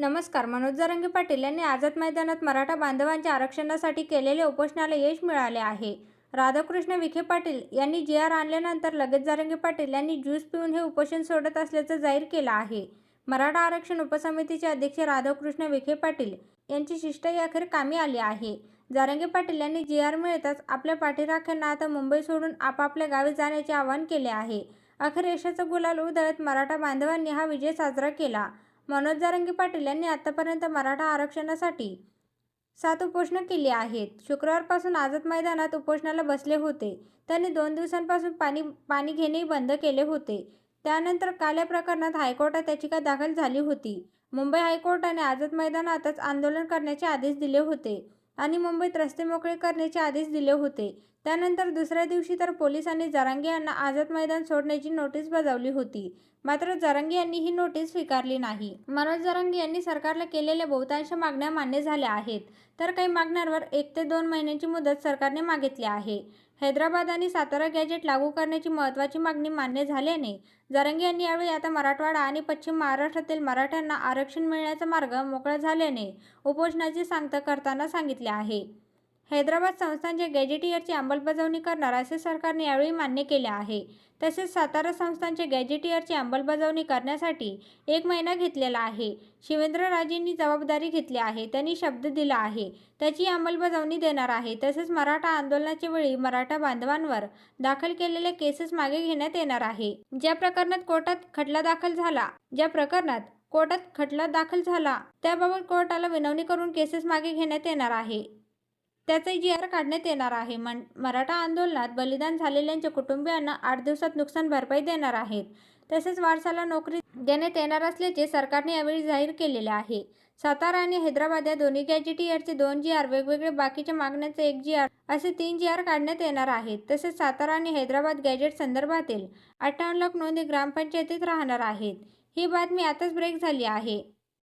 नमस्कार मनोज जरांगे पाटील यांनी आझाद मैदानात मराठा बांधवांच्या आरक्षणासाठी केलेले उपोषणाला यश मिळाले आहे. राधाकृष्ण विखे पाटील यांनी जी आर आणल्यानंतर लगेच जरांगे पाटील यांनी ज्यूस पिऊन हे उपोषण सोडत असल्याचं जाहीर केलं आहे. मराठा आरक्षण उपसमितीचे अध्यक्ष राधाकृष्ण विखे पाटील यांची शिष्टाई अखेर कामी आली आहे. जारंगे पाटील यांनी जी आर मिळताच आपल्या पाठीराख्यांना आता मुंबई सोडून आपापल्या गावी जाण्याचे आवाहन केले आहे. अखेर यशाचा गुलाल उधळत मराठा बांधवांनी हा विजय साजरा केला. मनोज जारंगी पाटील यांनी आतापर्यंत मराठा आरक्षणासाठी सात उपोषणं केली आहेत. शुक्रवारपासून आझाद मैदानात उपोषणाला बसले होते. त्यांनी दोन दिवसांपासून पाणी पाणी घेणे बंद केले होते. त्यानंतर काल या प्रकरणात हायकोर्टात याचिका दाखल झाली होती. मुंबई हायकोर्टाने आझाद मैदानातच आंदोलन करण्याचे आदेश दिले होते. आणि मुंबईत रस्ते मोकळे करण्याचे आदेश दिले होते. त्यानंतर दुसऱ्या दिवशी तर पोलिसांनी जरांगे यांना आझाद मैदान सोडण्याची नोटीस बजावली होती. मात्र जरांगे यांनी ही नोटीस स्वीकारली नाही. मनोज जरांगे यांनी सरकारला केलेल्या बहुतांश मागण्या मान्य झाल्या आहेत. तर काही मागण्यांवर एक ते दोन महिन्यांची मुदत सरकारने मागितली आहे. हैदराबाद आणि सातारा गॅजेट लागू करण्याची महत्त्वाची मागणी मान्य झाल्याने जरांगे यांनी यावेळी आता मराठवाडा आणि पश्चिम महाराष्ट्रातील मराठ्यांना आरक्षण मिळण्याचा मार्ग मोकळा झाल्याने उपोषणाची सांगता करताना सांगितले आहे. हैदराबाद संस्थांचे गॅजेटियरची अंमलबजावणी करणार असे सरकारने यावेळी मान्य केले आहे. तसेच सातारा संस्थांच्या गॅजेटियरची अंमलबजावणी करण्यासाठी एक महिना घेतलेला आहे. शिवेंद्रराजेंनी जबाबदारी घेतली आहे. त्यांनी शब्द दिला आहे. त्याची अंमलबजावणी देणार आहे. तसेच मराठा आंदोलनाच्या वेळी मराठा बांधवांवर दाखल केलेल्या केसेस मागे घेण्यात येणार आहे. ज्या प्रकरणात कोर्टात खटला दाखल झाला ज्या प्रकरणात कोर्टात खटला दाखल झाला त्याबाबत कोर्टाला विनवणी करून केसेस मागे घेण्यात येणार आहे. त्याचे जी आर काढण्यात येणार आहे मन मराठा आंदोलनात बलिदान झालेल्यांच्या कुटुंबियांना आठ दिवसात नुकसान भरपाई देणार आहेत. तसेच वारसाला नोकरी देण्यात येणार असल्याचे सरकारने यावेळी जाहीर केलेले आहे. सातारा आणि हैदराबाद या दोन्ही गॅजेटियरचे दोन जी आर वेगवेगळे बाकीच्या मागण्याचे एक जी आर असे तीन जी आर काढण्यात येणार आहेत. तसेच सातारा आणि हैदराबाद गॅजेट संदर्भातील अठ्ठावन्न लाख नोंदी ग्रामपंचायतीत राहणार आहेत. ही बातमी आताच ब्रेक झाली आहे.